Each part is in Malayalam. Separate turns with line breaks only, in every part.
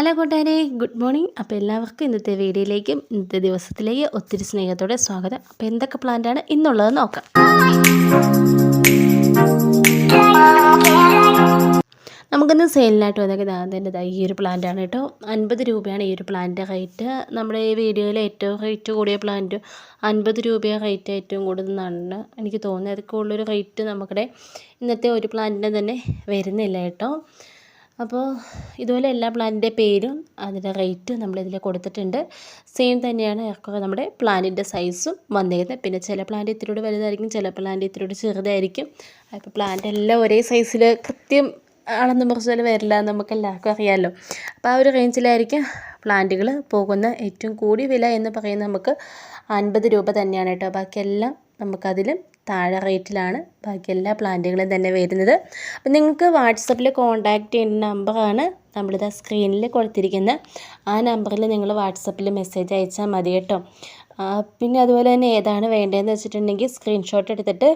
ഹലോ കൂട്ടുകാരെ ഗുഡ് മോർണിംഗ്. അപ്പോൾ എല്ലാവർക്കും ഇന്നത്തെ വീഡിയോയിലേക്കും ഇന്നത്തെ ദിവസത്തിലേക്ക് ഒത്തിരി സ്നേഹത്തോടെ സ്വാഗതം. അപ്പോൾ എന്തൊക്കെ പ്ലാന്റാണ് ഇന്നുള്ളത് നോക്കാം. നമുക്കിന്ന് സെയിലിനായിട്ട് വന്നേക്കുന്നത് അതിന്റെ ഈ ഒരു പ്ലാന്റാണ് കേട്ടോ. അൻപത് രൂപയാണ് ഈ ഒരു പ്ലാന്റിന്റെ റേറ്റ് നമ്മുടെ ഈ വീഡിയോയിൽ ഏറ്റവും റേറ്റ് കൂടിയ പ്ലാന്റ് അൻപത് രൂപയാണ് റേറ്റ് ഏറ്റവും കൂടുതലെന്നാണ് എനിക്ക് തോന്നുന്നത് അതൊക്കെ ഉള്ളൊരു റേറ്റ് നമ്മുടെ ഇന്നത്തെ ഒരു പ്ലാന്റിന് തന്നെ വരുന്നില്ല കേട്ടോ. അപ്പോൾ ഇതുപോലെ എല്ലാ പ്ലാനിന്റെ പേരും അതിന്റെ റേറ്റും നമ്മളിതിൽ കൊടുത്തിട്ടുണ്ട്. സെയിം തന്നെയാണ് ഏറെക്കുറെ നമ്മുടെ പ്ലാനിന്റെ സൈസും വന്നിരിക്കുന്നത് പിന്നെ ചില പ്ലാന്റ് ഇത്തിരിയോട് വലുതായിരിക്കും ചില പ്ലാന്റ് ഇത്തിരിയോട് ചെറുതായിരിക്കും. അപ്പോൾ പ്ലാന്റ് എല്ലാം ഒരേ സൈസിൽ കൃത്യം ആണെന്ന് മുറിച്ചാൽ വരില്ല നമുക്ക് എല്ലാവർക്കും അറിയാമല്ലോ അപ്പോൾ ആ ഒരു റേഞ്ചിലായിരിക്കും പ്ലാന്റുകൾ പോകുന്ന ഏറ്റവും കൂടിയ വില എന്ന് പറയുന്നത് നമുക്ക് അൻപത് രൂപ തന്നെയാണ് കേട്ടോ. ബാക്കിയെല്ലാം നമുക്കതിലും താഴെ റേറ്റിലാണ് ബാക്കി എല്ലാ പ്ലാന്റുകളും തന്നെ വരുന്നത്. അപ്പം നിങ്ങൾക്ക് വാട്സപ്പിൽ കോൺടാക്റ്റ് ചെയ്യുന്ന നമ്പറാണ് നമ്മളിത് സ്ക്രീനിൽ കൊടുത്തിരിക്കുന്നത്. ആ നമ്പറിൽ നിങ്ങൾ വാട്സപ്പിൽ മെസ്സേജ് അയച്ചാൽ മതി കേട്ടോ. പിന്നെ അതുപോലെ തന്നെ ഏതാണ് വേണ്ടതെന്ന് വെച്ചിട്ടുണ്ടെങ്കിൽ സ്ക്രീൻഷോട്ട് എടുത്തിട്ട്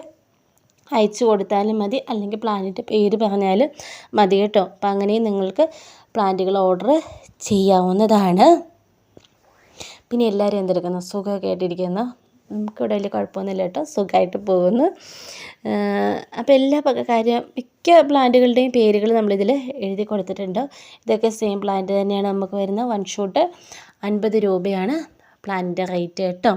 അയച്ചു കൊടുത്താലും മതി. അല്ലെങ്കിൽ പ്ലാന്റിന്റെ പേര് പറഞ്ഞാലും മതി കേട്ടോ. അപ്പം അങ്ങനെ നിങ്ങൾക്ക് പ്ലാന്റുകൾ ഓർഡർ ചെയ്യാവുന്നതാണ്. പിന്നെ എല്ലാവരും എന്തെടുക്കുന്നു? സുഖമൊക്കെ ആയിട്ടിരിക്കുന്നു. നമുക്കിവിടെ വലിയ കുഴപ്പമൊന്നുമില്ല കേട്ടോ. സുഖമായിട്ട് പോകുന്നു. അപ്പോൾ എല്ലാ കാര്യം മിക്ക പ്ലാന്റുകളുടെയും പേരുകൾ നമ്മളിതിൽ എഴുതി കൊടുത്തിട്ടുണ്ട്. ഇതൊക്കെ സെയിം പ്ലാന്റ് തന്നെയാണ് നമുക്ക് വരുന്നത് വൺ ഷൂട്ട് അൻപത് രൂപയാണ് പ്ലാന്റിന്റെ റേറ്റ് കേട്ടോ.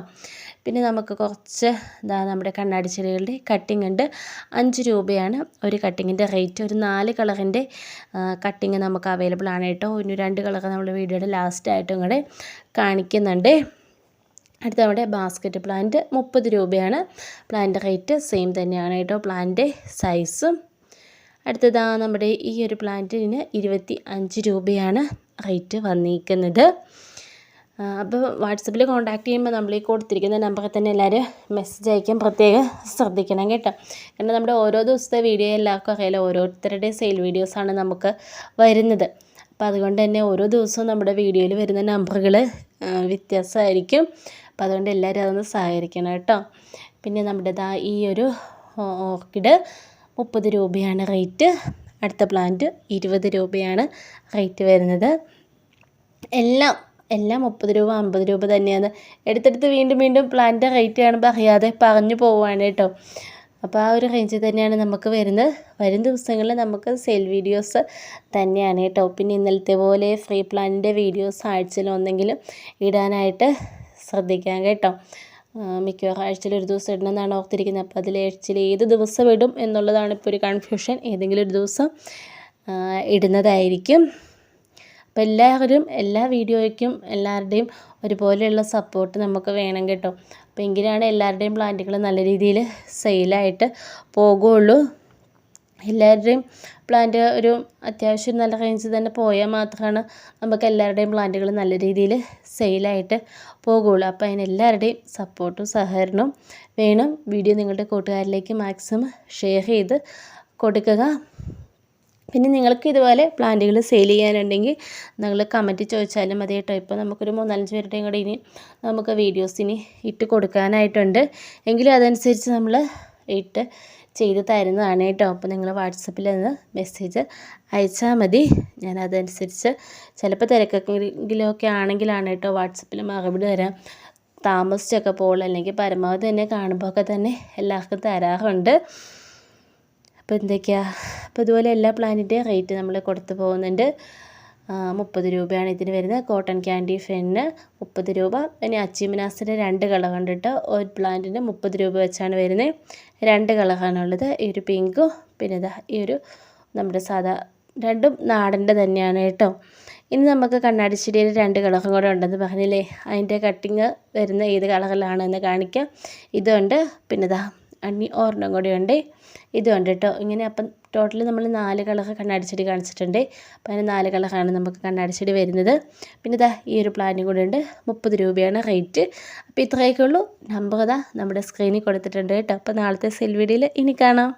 പിന്നെ നമുക്ക് കുറച്ച് ഇതാ നമ്മുടെ കണ്ണാടി ചെടികളുടെ കട്ടിംഗ് ഉണ്ട്. അഞ്ച് രൂപയാണ് ഒരു കട്ടിങ്ങിന്റെ റേറ്റ് ഒരു നാല് കളറിന്റെ കട്ടിങ് നമുക്ക് അവൈലബിൾ ആണ് കേട്ടോ. ഒന്ന് രണ്ട് കളർ നമ്മൾ വീഡിയോയുടെ ലാസ്റ്റ് ആയിട്ടും കൂടെ കാണിക്കുന്നുണ്ട്. അടുത്ത നമ്മുടെ ബാസ്ക്കറ്റ് പ്ലാന്റ് മുപ്പത് രൂപയാണ്. പ്ലാന്റ് റേറ്റ് സെയിം തന്നെയാണ് കേട്ടോ. പ്ലാന്റ് സൈസും അടുത്തതാ നമ്മുടെ ഈ ഒരു പ്ലാന്റിന് ഇരുപത്തി അഞ്ച് രൂപയാണ് റേറ്റ് വന്നിരിക്കുന്നത്. അപ്പോൾ വാട്സപ്പിൽ കോൺടാക്ട് ചെയ്യുമ്പോൾ നമ്മൾ ഈ കൊടുത്തിരിക്കുന്ന നമ്പറിൽ തന്നെ എല്ലാവരും മെസ്സേജ് അയക്കാൻ പ്രത്യേകം ശ്രദ്ധിക്കണം കേട്ടോ. കാരണം നമ്മുടെ ഓരോ ദിവസത്തെ വീഡിയോ എല്ലാവർക്കും അറിയാലോ. ഓരോരുത്തരുടെ സെയിൽ വീഡിയോസാണ് നമുക്ക് വരുന്നത്. അപ്പോൾ അതുകൊണ്ട് തന്നെ ഓരോ ദിവസവും നമ്മുടെ വീഡിയോയിൽ വരുന്ന നമ്പറുകൾ വ്യത്യാസമായിരിക്കും. അപ്പോൾ അതുകൊണ്ട് എല്ലാവരും അതൊന്ന് സഹകരിക്കണം കേട്ടോ. പിന്നെ നമ്മുടെ ദാ ഈ ഒരു ഓർക്കിഡ് മുപ്പത് രൂപയാണ് റേറ്റ്. അടുത്ത പ്ലാന്റ് ഇരുപത് രൂപയാണ് റേറ്റ് വരുന്നത്. എല്ലാം എല്ലാം മുപ്പത് രൂപ അമ്പത് രൂപ തന്നെയാണ്. എടുത്തെടുത്ത് വീണ്ടും വീണ്ടും പ്ലാന്റ് റേറ്റ് കാണുമ്പോൾ അറിയാതെ പറഞ്ഞു പോവുകയാണ് കേട്ടോ. അപ്പോൾ ആ ഒരു റേഞ്ചിൽ തന്നെയാണ് നമുക്ക് വരുന്നത്. വരും ദിവസങ്ങളിൽ നമുക്ക് സെയിൽ വീഡിയോസ് തന്നെയാണ് കേട്ടോ. പിന്നെ ഇന്നലത്തെ പോലെ ഫ്രീ പ്ലാനിന്റെ വീഡിയോസ് ആഴ്ചയിൽ ഒന്നെങ്കിലും ഇടാനായിട്ട് ശ്രദ്ധിക്കാം കേട്ടോ. മിക്കവാറും ആഴ്ചയിൽ ഒരു ദിവസം ഇടണമെന്നാണ് ഓർത്തിരിക്കുന്നത്. അപ്പോൾ അതിൽ ആഴ്ചയിൽ ഏത് ദിവസം ഇടും എന്നുള്ളതാണ് ഇപ്പോൾ ഒരു കൺഫ്യൂഷൻ ഏതെങ്കിലും ഒരു ദിവസം ഇടുന്നതായിരിക്കും. അപ്പോൾ എല്ലാവരും എല്ലാ വീഡിയോയ്ക്കും എല്ലാവരുടെയും ഒരുപോലെയുള്ള സപ്പോർട്ട് നമുക്ക് വേണം കേട്ടോ. അപ്പോൾ എങ്കിലാണ് എല്ലാവരുടെയും പ്ലാന്റുകൾ നല്ല രീതിയിൽ സെയിലായിട്ട് പോകുള്ളൂ. എല്ലാവരുടെയും പ്ലാന്റ് ഒരു അത്യാവശ്യം നല്ല റേഞ്ചിൽ തന്നെ പോയാൽ മാത്രമാണ് നമുക്ക് എല്ലാവരുടെയും പ്ലാന്റുകൾ നല്ല രീതിയിൽ സെയിലായിട്ട് പോകുള്ളൂ. അപ്പോൾ അതിന് എല്ലാവരുടെയും സപ്പോർട്ടും സഹകരണവും വേണം. വീഡിയോ നിങ്ങളുടെ കൂട്ടുകാരിലേക്ക് മാക്സിമം ഷെയർ ചെയ്ത് കൊടുക്കുക. പിന്നെ നിങ്ങൾക്ക് ഇതുപോലെ പ്ലാന്റുകൾ സെയിൽ ചെയ്യാനുണ്ടെങ്കിൽ നിങ്ങൾ കമന്റ് ചോദിച്ചാലും മതി കേട്ടോ. ഇപ്പോൾ നമുക്കൊരു മൂന്നാലഞ്ച് പേരുടെയും കൂടെ ഇനി നമുക്ക് വീഡിയോസിന് ഇട്ട് കൊടുക്കാനായിട്ടുണ്ട്. എങ്കിലും അതനുസരിച്ച് നമ്മൾ ഇട്ട് ചെയ്ത് തരുന്നതാണ് കേട്ടോ. അപ്പോൾ നിങ്ങൾ വാട്സപ്പിൽ നിന്ന് മെസ്സേജ് അയച്ചാൽ മതി. ഞാൻ അതനുസരിച്ച് ചിലപ്പോൾ തിരക്കെങ്കിലുമൊക്കെ ആണെങ്കിലാണ് കേട്ടോ വാട്സപ്പിൽ മറുപടി തരാം. താമസിച്ചൊക്കെ പോകുള്ളൂ അല്ലെങ്കിൽ പരമാവധി തന്നെ കാണുമ്പോൾ ഒക്കെ തന്നെ എല്ലാവർക്കും തരാറുണ്ട്. അപ്പോൾ എന്തൊക്കെയാണ് അപ്പോൾ ഇതുപോലെ എല്ലാ പ്ലാനിന്റെയും റേറ്റ് നമ്മൾ കൊടുത്തു പോകുന്നുണ്ട്. മുപ്പത് രൂപയാണ് ഇതിന് വരുന്നത്. കോട്ടൺ ക്യാൻഡി ഫെന്ന് മുപ്പത് രൂപ. പിന്നെ അച്ചിമിനാസിന്റെ രണ്ട് കളർ കണ്ടിട്ട് ഒരു പ്ലാന്റിന് മുപ്പത് രൂപ വെച്ചാണ് വരുന്നത്. രണ്ട് കളറാണുള്ളത്. ഈ ഒരു പിങ്കും പിന്നെ ഇതാ ഈ ഒരു നമ്മുടെ സാധാ രണ്ടും നാടന്റെ തന്നെയാണ് കേട്ടോ. ഇനി നമുക്ക് കണ്ണാടി ചെടിയിൽ രണ്ട് കളറും കൂടെ ഉണ്ടെന്ന് പറഞ്ഞില്ലേ? അതിന്റെ കട്ടിങ് വരുന്ന ഏത് കളറിലാണെന്ന് കാണിക്കാം. ഇതുണ്ട്. പിന്നെ ഇതാ അണ്ണി ഒരെണ്ണം കൂടെ ഉണ്ട് ഇതുണ്ട് കേട്ടോ ഇങ്ങനെ അപ്പം ടോട്ടൽ നമ്മൾ നാല് കളർ കണ്ണാടിച്ചെടി കാണിച്ചിട്ടുണ്ട്. അപ്പോൾ അതിന് നാല് കളറാണ് നമുക്ക് കണ്ണാടിച്ചെടി വരുന്നത്. പിന്നെ ഇതാ ഈ ഒരു പ്ലാനും കൂടെ ഉണ്ട്. മുപ്പത് രൂപയാണ് റേറ്റ് അപ്പോൾ ഇത്രയൊക്കെ ഉള്ളൂ. നമ്പർ ഇതാ നമ്മുടെ സ്ക്രീനിൽ കൊടുത്തിട്ടുണ്ട് കേട്ടോ. അപ്പോൾ നാളത്തെ സെൽ വീഡിയോയിൽ ഇനി കാണാം.